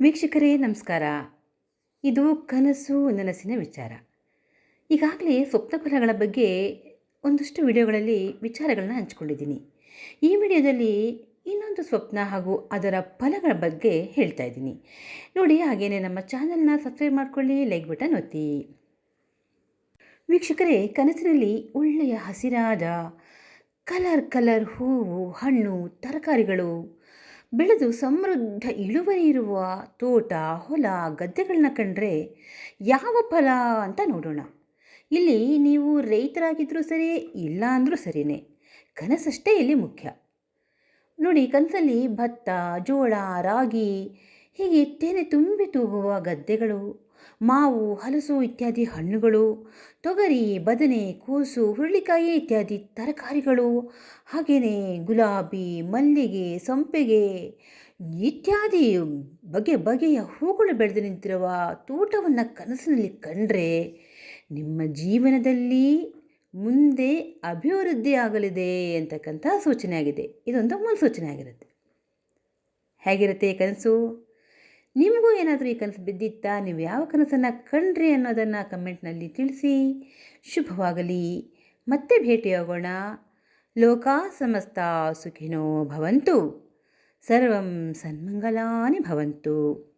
ವೀಕ್ಷಕರೇ, ನಮಸ್ಕಾರ. ಇದು ಕನಸು ನನಸಿನ ವಿಚಾರ. ಈಗಾಗಲೇ ಸ್ವಪ್ನ ಫಲಗಳ ಬಗ್ಗೆ ಒಂದಷ್ಟು ವಿಡಿಯೋಗಳಲ್ಲಿ ವಿಚಾರಗಳನ್ನ ಹಂಚ್ಕೊಂಡಿದ್ದೀನಿ. ಈ ವಿಡಿಯೋದಲ್ಲಿ ಇನ್ನೊಂದು ಸ್ವಪ್ನ ಹಾಗೂ ಅದರ ಫಲಗಳ ಬಗ್ಗೆ ಹೇಳ್ತಾ ಇದ್ದೀನಿ. ನೋಡಿ ಹಾಗೆಯೇ ನಮ್ಮ ಚಾನಲ್ನ ಸಬ್ಸ್ಕ್ರೈಬ್ ಮಾಡ್ಕೊಳ್ಳಿ, ಲೈಕ್ ಬಟನ್ ಒತ್ತಿ. ವೀಕ್ಷಕರೇ, ಕನಸಿನಲ್ಲಿ ಒಳ್ಳೆಯ ಹಸಿರಾದ ಕಲರ್ ಕಲರ್ ಹೂವು, ಹಣ್ಣು, ತರಕಾರಿಗಳು ಬೆಳೆದು ಸಮೃದ್ಧ ಇಳುವರಿ ಇರುವ ತೋಟ, ಹೊಲ ಗದ್ದೆಗಳನ್ನ ಕಂಡ್ರೆ ಯಾವ ಫಲ ಅಂತ ನೋಡೋಣ. ಇಲ್ಲಿ ನೀವು ರೈತರಾಗಿದ್ದರೂ ಸರಿ, ಇಲ್ಲ ಅಂದರೂ ಸರಿಯೇ ಕನಸಷ್ಟೇ ಇಲ್ಲಿ ಮುಖ್ಯ. ನೋಡಿ, ಕನಸಲ್ಲಿ ಭತ್ತ, ಜೋಳ, ರಾಗಿ, ಹೀಗೆ ತೆನೆ ತುಂಬಿ ತೂಗುವ ಗದ್ದೆಗಳು. ಮಾವು, ಹಲಸು ಇತ್ಯಾದಿ ಹಣ್ಣುಗಳು, ತೊಗರಿ, ಬದನೆ, ಕೋಸು, ಹುರುಳಿಕಾಯಿ ಇತ್ಯಾದಿ ತರಕಾರಿಗಳು, ಹಾಗೆಯೇ ಗುಲಾಬಿ, ಮಲ್ಲಿಗೆ, ಸಂಪಿಗೆ ಇತ್ಯಾದಿ ಬಗೆ ಬಗೆಯ ಹೂಗಳು ಬೆಳೆದು ನಿಂತಿರುವ ತೋಟವನ್ನು ಕನಸಿನಲ್ಲಿ ಕಂಡ್ರೆ ನಿಮ್ಮ ಜೀವನದಲ್ಲಿ ಮುಂದೆ ಅಭಿವೃದ್ಧಿ ಆಗಲಿದೆ ಅಂತಕ್ಕಂಥ ಸೂಚನೆ ಆಗಿದೆ ಇದೊಂದು ಮುನ್ಸೂಚನೆ ಆಗಿರುತ್ತೆ ಹೇಗಿರುತ್ತೆ ಕನಸು? ನಿಮಗೂ ಏನಾದರೂ ಈ ಕನಸು ಬಿದ್ದಿತ್ತಾ? ನೀವು ಯಾವ ಕನಸನ್ನು ಕಂಡ್ರಿ ಅನ್ನೋದನ್ನು ಕಮೆಂಟ್ನಲ್ಲಿ ತಿಳಿಸಿ. ಶುಭವಾಗಲಿ. ಮತ್ತೆ ಭೇಟಿಯಾಗೋಣ ಲೋಕ ಸಮಸ್ತ ಸುಖಿನೋ ಭವಂತು. ಸರ್ವಂ ಸನ್ಮಂಗಲಾನಿ ಭವಂತು.